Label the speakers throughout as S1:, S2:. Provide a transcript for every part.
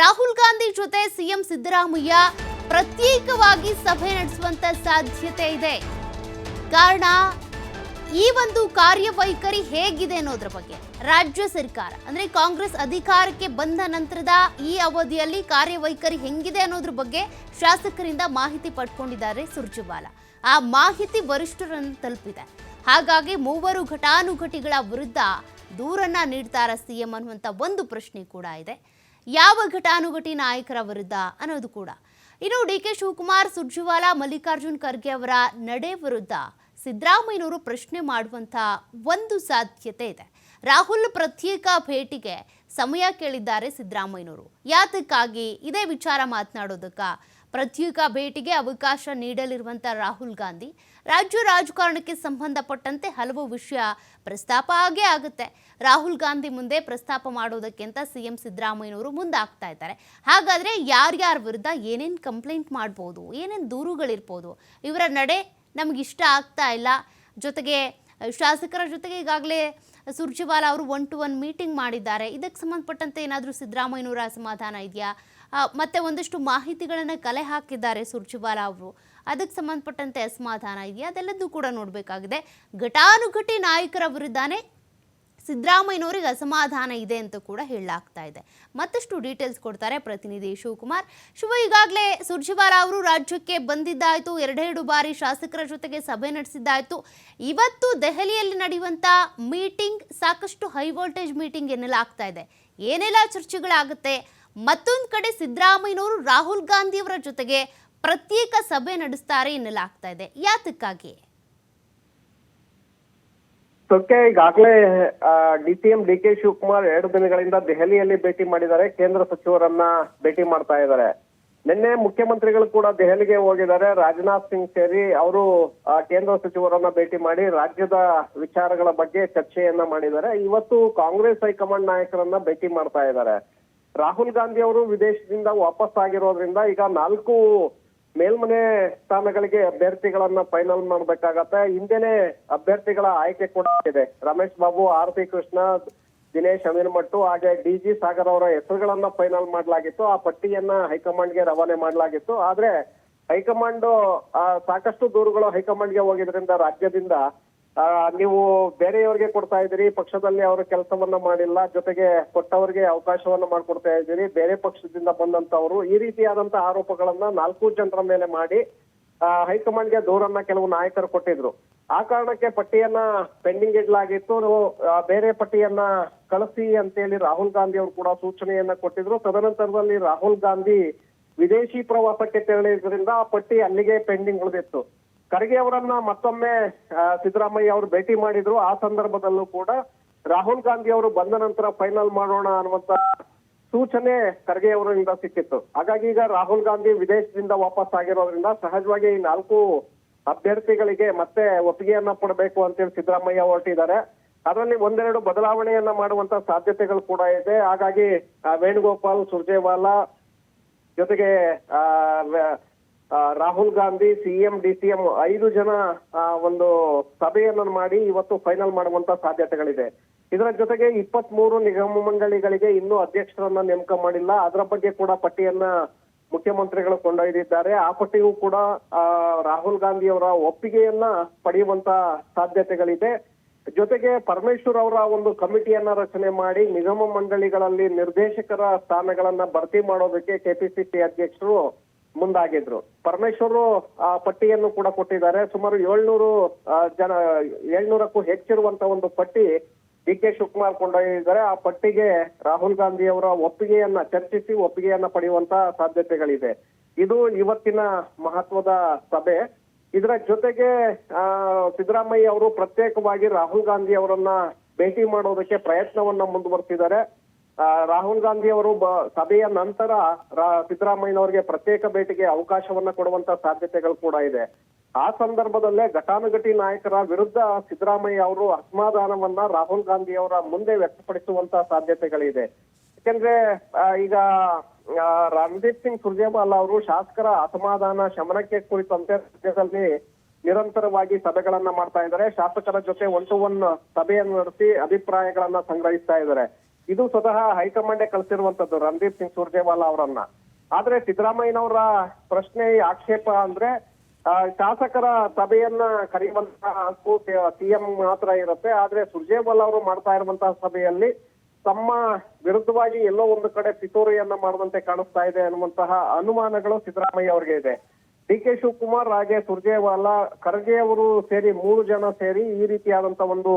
S1: ರಾಹುಲ್ ಗಾಂಧಿ ಜೊತೆ ಸಿಎಂ ಸಿದ್ದರಾಮಯ್ಯ ಪ್ರತ್ಯೇಕವಾಗಿ ಸಭೆ ನಡೆಸುವಂತ ಸಾಧ್ಯತೆ ಇದೆ. ಕಾರಣ, ಈ ಒಂದು ಕಾರ್ಯವೈಖರಿ ಹೇಗಿದೆ ಅನ್ನೋದ್ರ ಬಗ್ಗೆ. ರಾಜ್ಯ ಸರ್ಕಾರ, ಅಂದ್ರೆ ಕಾಂಗ್ರೆಸ್ ಅಧಿಕಾರಕ್ಕೆ ಬಂದ ನಂತರದ ಈ ಅವಧಿಯಲ್ಲಿ ಕಾರ್ಯವೈಖರಿ ಹೆಂಗಿದೆ ಅನ್ನೋದ್ರ ಬಗ್ಗೆ ಶಾಸಕರಿಂದ ಮಾಹಿತಿ ಪಡ್ಕೊಂಡಿದ್ದಾರೆ ಸುರ್ಜುವಾಲ. ಆ ಮಾಹಿತಿ ವರಿಷ್ಠರನ್ನು ತಲುಪಿದೆ. ಹಾಗಾಗಿ ಮೂವರು ಘಟಾನುಘಟಿಗಳ ವಿರುದ್ಧ ದೂರನ್ನ ನೀಡ್ತಾರ ಸಿಎಂ ಅನ್ನುವಂಥ ಒಂದು ಪ್ರಶ್ನೆ ಕೂಡ ಇದೆ. ಯಾವ ಘಟಾನುಘಟಿ ನಾಯಕರ ವಿರುದ್ಧ ಅನ್ನೋದು ಕೂಡ. ಇನ್ನು ಡಿ ಕೆ ಶಿವಕುಮಾರ್, ಸುರ್ಜುವಾಲಾ, ಮಲ್ಲಿಕಾರ್ಜುನ್ ಖರ್ಗೆ ಅವರ ನಡೆ ವಿರುದ್ಧ ಸಿದ್ದರಾಮಯ್ಯನವರು ಪ್ರಶ್ನೆ ಮಾಡುವಂಥ ಒಂದು ಸಾಧ್ಯತೆ ಇದೆ. ರಾಹುಲ್ ಪ್ರತ್ಯೇಕ ಭೇಟಿಗೆ ಸಮಯ ಕೇಳಿದ್ದಾರೆ ಸಿದ್ದರಾಮಯ್ಯನವರು. ಯಾತಕ್ಕಾಗಿ? ಇದೇ ವಿಚಾರ ಮಾತನಾಡೋದಕ್ಕ ಪ್ರತ್ಯೇಕ ಭೇಟಿಗೆ ಅವಕಾಶ ನೀಡಲಿರುವಂಥ ರಾಹುಲ್ ಗಾಂಧಿ. ರಾಜ್ಯ ರಾಜಕಾರಣಕ್ಕೆ ಸಂಬಂಧಪಟ್ಟಂತೆ ಹಲವು ವಿಷಯ ಪ್ರಸ್ತಾಪ ಆಗೇ ಆಗುತ್ತೆ. ರಾಹುಲ್ ಗಾಂಧಿ ಮುಂದೆ ಪ್ರಸ್ತಾಪ ಮಾಡೋದಕ್ಕೆ ಅಂತ ಸಿ ಎಂ ಸಿದ್ದರಾಮಯ್ಯನವರು ಮುಂದಾಗ್ತಾ ಇದ್ದಾರೆ. ಹಾಗಾದರೆ ಯಾರ್ಯಾರ ವಿರುದ್ಧ ಏನೇನು ಕಂಪ್ಲೇಂಟ್ ಮಾಡ್ಬೋದು, ಏನೇನು ದೂರುಗಳಿರ್ಬೋದು, ಇವರ ನಡೆ ನಮ್ಗೆ ಇಷ್ಟ ಆಗ್ತಾ ಇಲ್ಲ. ಜೊತೆಗೆ ಶಾಸಕರ ಜೊತೆಗೆ ಈಗಾಗಲೇ ಸುರ್ಜೇವಾಲಾ ಅವರು ಒನ್ ಟು ಒನ್ ಮೀಟಿಂಗ್ ಮಾಡಿದ್ದಾರೆ. ಇದಕ್ಕೆ ಸಂಬಂಧಪಟ್ಟಂತೆ ಏನಾದರೂ ಸಿದ್ದರಾಮಯ್ಯನವರ ಅಸಮಾಧಾನ ಇದೆಯಾ? ಮತ್ತೆ ಒಂದಷ್ಟು ಮಾಹಿತಿಗಳನ್ನು ಕಲೆ ಹಾಕಿದ್ದಾರೆ ಸುರ್ಜಿವಾಲ ಅವರು. ಅದಕ್ಕೆ ಸಂಬಂಧಪಟ್ಟಂತೆ ಅಸಮಾಧಾನ ಇದೆಯಾ ಅದೆಲ್ಲದೂ ಕೂಡ ನೋಡಬೇಕಾಗಿದೆ. ಘಟಾನುಘಟಿ ನಾಯಕರ ವಿರುದ್ಧನೇ ಸಿದ್ದರಾಮಯ್ಯನವರಿಗೆ ಅಸಮಾಧಾನ ಇದೆ ಅಂತ ಕೂಡ ಹೇಳಲಾಗ್ತಾ ಇದೆ. ಮತ್ತಷ್ಟು ಡೀಟೇಲ್ಸ್ ಕೊಡ್ತಾರೆ ಪ್ರತಿನಿಧಿ ಶಿವಕುಮಾರ್. ಶಿವ, ಈಗಾಗಲೇ ಸುರ್ಜೇವಾಲಾ ಅವರು ರಾಜ್ಯಕ್ಕೆ ಬಂದಿದ್ದಾಯಿತು. ಎರಡೆರಡು ಬಾರಿ ಶಾಸಕರ ಜೊತೆಗೆ ಸಭೆ ನಡೆಸಿದ್ದಾಯಿತು. ಇವತ್ತು ದೆಹಲಿಯಲ್ಲಿ ನಡೆಯುವಂಥ ಮೀಟಿಂಗ್ ಸಾಕಷ್ಟು ಹೈ ವೋಲ್ಟೇಜ್ ಮೀಟಿಂಗ್ ಎನ್ನಲಾಗ್ತಾ ಇದೆ. ಏನೆಲ್ಲ ಚರ್ಚೆಗಳಾಗುತ್ತೆ? ಮತ್ತೊಂದು ಕಡೆ ಸಿದ್ದರಾಮಯ್ಯನವರು ರಾಹುಲ್ ಗಾಂಧಿಯವರ ಜೊತೆಗೆ ಪ್ರತ್ಯೇಕ ಸಭೆ ನಡೆಸ್ತಾರೆ ಎನ್ನಲಾಗ್ತಾ ಇದೆ. ಯಾತಕ್ಕಾಗಿ?
S2: ಸೊಕ್ಕೆ ಈಗಾಗಲೇ D C M D K Shivakumar ಎರಡು ದಿನಗಳಿಂದ ದೆಹಲಿಯಲ್ಲಿ ಭೇಟಿ ಮಾಡಿದ್ದಾರೆ. ಕೇಂದ್ರ ಸಚಿವರನ್ನ ಭೇಟಿ ಮಾಡ್ತಾ ಇದ್ದಾರೆ. ನಿನ್ನೆ ಮುಖ್ಯಮಂತ್ರಿಗಳು ಕೂಡ ದೆಹಲಿಗೆ ಹೋಗಿದ್ದಾರೆ. ರಾಜನಾಥ್ ಸಿಂಗ್ ಸೇರಿ ಅವರು ಕೇಂದ್ರ ಸಚಿವರನ್ನ ಭೇಟಿ ಮಾಡಿ ರಾಜ್ಯದ ವಿಚಾರಗಳ ಬಗ್ಗೆ ಚರ್ಚೆಯನ್ನ ಮಾಡಿದ್ದಾರೆ. ಇವತ್ತು ಕಾಂಗ್ರೆಸ್ ಹೈಕಮಾಂಡ್ ನಾಯಕರನ್ನ ಭೇಟಿ ಮಾಡ್ತಾ ಇದ್ದಾರೆ. ರಾಹುಲ್ ಗಾಂಧಿ ಅವರು ವಿದೇಶದಿಂದ ವಾಪಸ್ ಆಗಿರೋದ್ರಿಂದ ಈಗ ನಾಲ್ಕು ಮೇಲ್ಮನೆ ಸ್ಥಾನಗಳಿಗೆ ಅಭ್ಯರ್ಥಿಗಳನ್ನ ಫೈನಲ್ ಮಾಡ್ಬೇಕಾಗತ್ತೆ. ಹಿಂದೆನೆ ಅಭ್ಯರ್ಥಿಗಳ ಆಯ್ಕೆ ಕೂಡ ಇದೆ. ರಮೇಶ್ ಬಾಬು ಆರ್ ಪಿ ಕೃಷ್ಣ, ದಿನೇಶ್ ಅಮೀನ್ಮಟ್ಟು ಹಾಗೆ ಡಿ ಜಿ ಸಾಗರ್ ಅವರ ಹೆಸರುಗಳನ್ನ ಫೈನಲ್ ಮಾಡಲಾಗಿತ್ತು. ಆ ಪಟ್ಟಿಯನ್ನ ಹೈಕಮಾಂಡ್ಗೆ ರವಾನೆ ಮಾಡಲಾಗಿತ್ತು. ಆದ್ರೆ ಹೈಕಮಾಂಡ್ ಸಾಕಷ್ಟು ದೂರುಗಳು ಹೈಕಮಾಂಡ್ಗೆ ಹೋಗಿದ್ರಿಂದ ರಾಜ್ಯದಿಂದ ನೀವು ಬೇರೆಯವರಿಗೆ ಕೊಡ್ತಾ ಇದ್ದೀರಿ, ಪಕ್ಷದಲ್ಲಿ ಅವರು ಕೆಲಸವನ್ನ ಮಾಡಿಲ್ಲ, ಜೊತೆಗೆ ಕೊಟ್ಟವರಿಗೆ ಅವಕಾಶವನ್ನ ಮಾಡಿಕೊಡ್ತಾ ಇದ್ದೀರಿ, ಬೇರೆ ಪಕ್ಷದಿಂದ ಬಂದಂತವರು ಈ ರೀತಿಯಾದಂತಹ ಆರೋಪಗಳನ್ನ ನಾಲ್ಕು ಜನರ ಮೇಲೆ ಮಾಡಿ ಹೈಕಮಾಂಡ್ಗೆ ದೂರನ್ನ ಕೆಲವು ನಾಯಕರು ಕೊಟ್ಟಿದ್ರು. ಆ ಕಾರಣಕ್ಕೆ ಪಟ್ಟಿಯನ್ನ ಪೆಂಡಿಂಗ್ ಇಡಲಾಗಿತ್ತು. ಬೇರೆ ಪಟ್ಟಿಯನ್ನ ಕಳಿಸಿ ಅಂತೇಳಿ ರಾಹುಲ್ ಗಾಂಧಿ ಅವರು ಕೂಡ ಸೂಚನೆಯನ್ನ ಕೊಟ್ಟಿದ್ರು. ತದನಂತರದಲ್ಲಿ ರಾಹುಲ್ ಗಾಂಧಿ ವಿದೇಶಿ ಪ್ರವಾಸಕ್ಕೆ ತೆರಳಿದ್ರಿಂದ ಆ ಪಟ್ಟಿ ಅಲ್ಲಿಗೆ ಪೆಂಡಿಂಗ್ ಉಳಿದಿತ್ತು. ಖರ್ಗೆ ಅವರನ್ನ ಮತ್ತೊಮ್ಮೆ ಸಿದ್ದರಾಮಯ್ಯ ಅವರು ಭೇಟಿ ಮಾಡಿದ್ರು. ಆ ಸಂದರ್ಭದಲ್ಲೂ ಕೂಡ ರಾಹುಲ್ ಗಾಂಧಿ ಅವರು ಬಂದ ನಂತರ ಫೈನಲ್ ಮಾಡೋಣ ಅನ್ನುವಂತ ಸೂಚನೆ ಖರ್ಗೆ ಅವರಿಂದ ಸಿಕ್ಕಿತ್ತು. ಹಾಗಾಗಿ ಈಗ ರಾಹುಲ್ ಗಾಂಧಿ ವಿದೇಶದಿಂದ ವಾಪಸ್ ಆಗಿರೋದ್ರಿಂದ ಸಹಜವಾಗಿ ಈ ನಾಲ್ಕು ಅಭ್ಯರ್ಥಿಗಳಿಗೆ ಮತ್ತೆ ಒಪ್ಪಿಗೆಯನ್ನ ಕೊಡಬೇಕು ಅಂತೇಳಿ ಸಿದ್ದರಾಮಯ್ಯ ಹೊರಟಿದ್ದಾರೆ. ಅದರಲ್ಲಿ ಒಂದೆರಡು ಬದಲಾವಣೆಯನ್ನ ಮಾಡುವಂತ ಸಾಧ್ಯತೆಗಳು ಕೂಡ ಇದೆ. ಹಾಗಾಗಿ ವೇಣುಗೋಪಾಲ್, ಸುರ್ಜೇವಾಲಾ ಜೊತೆಗೆ ರಾಹುಲ್ ಗಾಂಧಿ ಸಿಎಂ ಎಂ ಐದು ಜನ ಒಂದು ಸಭೆಯನ್ನು ಮಾಡಿ ಇವತ್ತು ಫೈನಲ್ ಮಾಡುವಂತ ಸಾಧ್ಯತೆಗಳಿದೆ. ಇದರ ಜೊತೆಗೆ ಇಪ್ಪತ್ತ್ ಮೂರು ನಿಗಮ ಮಂಡಳಿಗಳಿಗೆ ಇನ್ನೂ ಅಧ್ಯಕ್ಷರನ್ನ ನೇಮಕ ಮಾಡಿಲ್ಲ. ಅದರ ಬಗ್ಗೆ ಕೂಡ ಪಟ್ಟಿಯನ್ನ ಮುಖ್ಯಮಂತ್ರಿಗಳು ಕೊಂಡೊಯ್ದಿದ್ದಾರೆ. ಆ ಪಟ್ಟಿಗೂ ಕೂಡ ರಾಹುಲ್ ಗಾಂಧಿ ಅವರ ಒಪ್ಪಿಗೆಯನ್ನ ಪಡೆಯುವಂತ ಸಾಧ್ಯತೆಗಳಿದೆ. ಜೊತೆಗೆ ಪರಮೇಶ್ವರ್ ಅವರ ಒಂದು ಕಮಿಟಿಯನ್ನ ರಚನೆ ಮಾಡಿ ನಿಗಮ ಮಂಡಳಿಗಳಲ್ಲಿ ನಿರ್ದೇಶಕರ ಸ್ಥಾನಗಳನ್ನ ಭರ್ತಿ ಮಾಡೋದಕ್ಕೆ ಕೆಪಿಸಿಸಿ ಅಧ್ಯಕ್ಷರು ಮುಂದಾಗಿದ್ರು. ಪರಮೇಶ್ವರು ಆ ಪಟ್ಟಿಯನ್ನು ಕೂಡ ಕೊಟ್ಟಿದ್ದಾರೆ. ಸುಮಾರು ಏಳ್ನೂರು ಜನ, ಏಳ್ನೂರಕ್ಕೂ ಹೆಚ್ಚಿರುವಂತ ಒಂದು ಪಟ್ಟಿ ಡಿ ಕೆ ಶಿವಕುಮಾರ್ ಕೊಂಡೊಯ್ದಿದ್ದಾರೆ. ಆ ಪಟ್ಟಿಗೆ ರಾಹುಲ್ ಗಾಂಧಿ ಅವರ ಒಪ್ಪಿಗೆಯನ್ನ, ಚರ್ಚಿಸಿ ಒಪ್ಪಿಗೆಯನ್ನ ಪಡೆಯುವಂತ ಸಾಧ್ಯತೆಗಳಿದೆ. ಇದು ಇವತ್ತಿನ ಮಹತ್ವದ ಸಭೆ. ಇದರ ಜೊತೆಗೆ, ಆ, ಸಿದ್ದರಾಮಯ್ಯ ಅವರು ಪ್ರತ್ಯೇಕವಾಗಿ ರಾಹುಲ್ ಗಾಂಧಿ ಅವರನ್ನ ಭೇಟಿ ಮಾಡೋದಕ್ಕೆ ಪ್ರಯತ್ನವನ್ನ ಮುಂದುವರೆಸಿದ್ದಾರೆ. ರಾಹುಲ್ ಗಾಂಧಿ ಅವರು ಸಭೆಯ ನಂತರ ಸಿದ್ದರಾಮಯ್ಯನವರಿಗೆ ಪ್ರತ್ಯೇಕ ಭೇಟಿಗೆ ಅವಕಾಶವನ್ನ ಕೊಡುವಂತ ಸಾಧ್ಯತೆಗಳು ಕೂಡ ಇದೆ. ಆ ಸಂದರ್ಭದಲ್ಲೇ ಘಟಾನುಘಟಿ ನಾಯಕರ ವಿರುದ್ಧ ಸಿದ್ದರಾಮಯ್ಯ ಅವರು ಅಸಮಾಧಾನವನ್ನ ರಾಹುಲ್ ಗಾಂಧಿ ಅವರ ಮುಂದೆ ವ್ಯಕ್ತಪಡಿಸುವಂತ ಸಾಧ್ಯತೆಗಳಿದೆ. ಯಾಕೆಂದ್ರೆ ಈಗ ರಣದೀಪ್ ಸಿಂಗ್ ಸುರ್ಜೇವಾಲಾ ಅವರು ಶಾಸಕರ ಅಸಮಾಧಾನ ಶಮನಕ್ಕೆ ಕುರಿತಂತೆ ರಾಜ್ಯದಲ್ಲಿ ನಿರಂತರವಾಗಿ ಸಭೆಗಳನ್ನ ಮಾಡ್ತಾ ಇದ್ದಾರೆ. ಶಾಸಕರ ಜೊತೆ ಒನ್ ಟು ಒನ್ ಸಭೆಯನ್ನು ನಡೆಸಿ ಅಭಿಪ್ರಾಯಗಳನ್ನ ಸಂಗ್ರಹಿಸ್ತಾ ಇದ್ದಾರೆ. ಇದು ಸ್ವತಃ ಹೈಕಮಾಂಡೇ ಕಳಿಸಿರುವಂತದ್ದು ರಣದೀಪ್ ಸಿಂಗ್ ಸುರ್ಜೇವಾಲಾ ಅವರನ್ನ. ಆದ್ರೆ ಸಿದ್ದರಾಮಯ್ಯನವರ ಪ್ರಶ್ನೆ, ಆಕ್ಷೇಪ ಅಂದ್ರೆ ಶಾಸಕರ ಸಭೆಯನ್ನ ಕರೆಯುವಂತಹ ಹಕ್ಕು ಸಿಎಂ ಮಾತ್ರ ಇರುತ್ತೆ. ಆದ್ರೆ ಸುರ್ಜೇವಾಲಾ ಅವರು ಮಾಡ್ತಾ ಇರುವಂತಹ ಸಭೆಯಲ್ಲಿ ತಮ್ಮ ವಿರುದ್ಧವಾಗಿ ಎಲ್ಲೋ ಒಂದು ಕಡೆ ಪಿತೂರಿಯನ್ನ ಮಾಡುವಂತೆ ಕಾಣಿಸ್ತಾ ಇದೆ ಅನ್ನುವಂತಹ ಅನುಮಾನಗಳು ಸಿದ್ದರಾಮಯ್ಯ ಅವರಿಗೆ ಇದೆ. ಡಿ ಕೆ ಶಿವಕುಮಾರ್, ಹಾಗೆ ಸುರ್ಜೇವಾಲಾ, ಖರ್ಗೆ ಅವರು ಸೇರಿ ಮೂರು ಜನ ಸೇರಿ ಈ ರೀತಿಯಾದಂತ ಒಂದು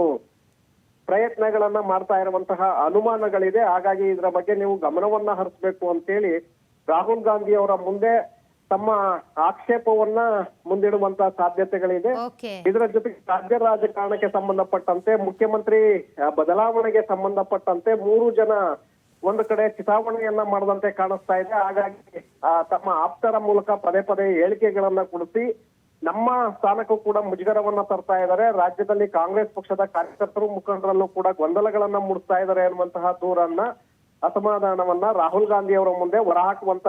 S2: ಪ್ರಯತ್ನಗಳನ್ನ ಮಾಡ್ತಾ ಇರುವಂತಹ ಅನುಮಾನಗಳಿದೆ. ಹಾಗಾಗಿ ಇದರ ಬಗ್ಗೆ ನೀವು ಗಮನವನ್ನ ಹರಿಸಬೇಕು ಅಂತೇಳಿ ರಾಹುಲ್ ಗಾಂಧಿ ಅವರ ಮುಂದೆ ತಮ್ಮ ಆಕ್ಷೇಪವನ್ನ ಮುಂದಿಡುವಂತಹ ಸಾಧ್ಯತೆಗಳಿದೆ. ಇದರ ಜೊತೆಗೆ ರಾಜ್ಯ ರಾಜಕಾರಣಕ್ಕೆ ಸಂಬಂಧಪಟ್ಟಂತೆ ಮುಖ್ಯಮಂತ್ರಿ ಬದಲಾವಣೆಗೆ ಸಂಬಂಧಪಟ್ಟಂತೆ ಮೂರು ಜನ ಒಂದು ಕಡೆ ಚಿತಾವಣೆಯನ್ನ ಮಾಡದಂತೆ ಕಾಣಿಸ್ತಾ ಇದೆ. ಹಾಗಾಗಿ ಆ, ತಮ್ಮ ಆಪ್ತರ ಮೂಲಕ ಪದೇ ಪದೇ ಹೇಳಿಕೆಗಳನ್ನ ಕೊಡಿಸಿ ನಮ್ಮ ಸ್ಥಾನಕ್ಕೂ ಕೂಡ ಮುಜುಗರವನ್ನ ತರ್ತಾ ಇದ್ದಾರೆ. ರಾಜ್ಯದಲ್ಲಿ ಕಾಂಗ್ರೆಸ್ ಪಕ್ಷದ ಕಾರ್ಯಕರ್ತರು ಮುಖಂಡರಲ್ಲೂ ಕೂಡ ಗೊಂದಲಗಳನ್ನ ಮೂಡಿಸ್ತಾ ಇದ್ದಾರೆ ಅನ್ನುವಂತಹ ದೂರನ್ನ ಅಸಮಾಧಾನವನ್ನ ರಾಹುಲ್ ಗಾಂಧಿ ಅವರ ಮುಂದೆ ಹೊರಹಾಕುವಂತ.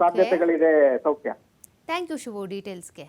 S2: ಸಾಧ್ಯತೆಗಳಿದೆ ಸೌಖ್ಯ.
S1: Thank you Shivu ಡೀಟೇಲ್ಸ್ಗೆ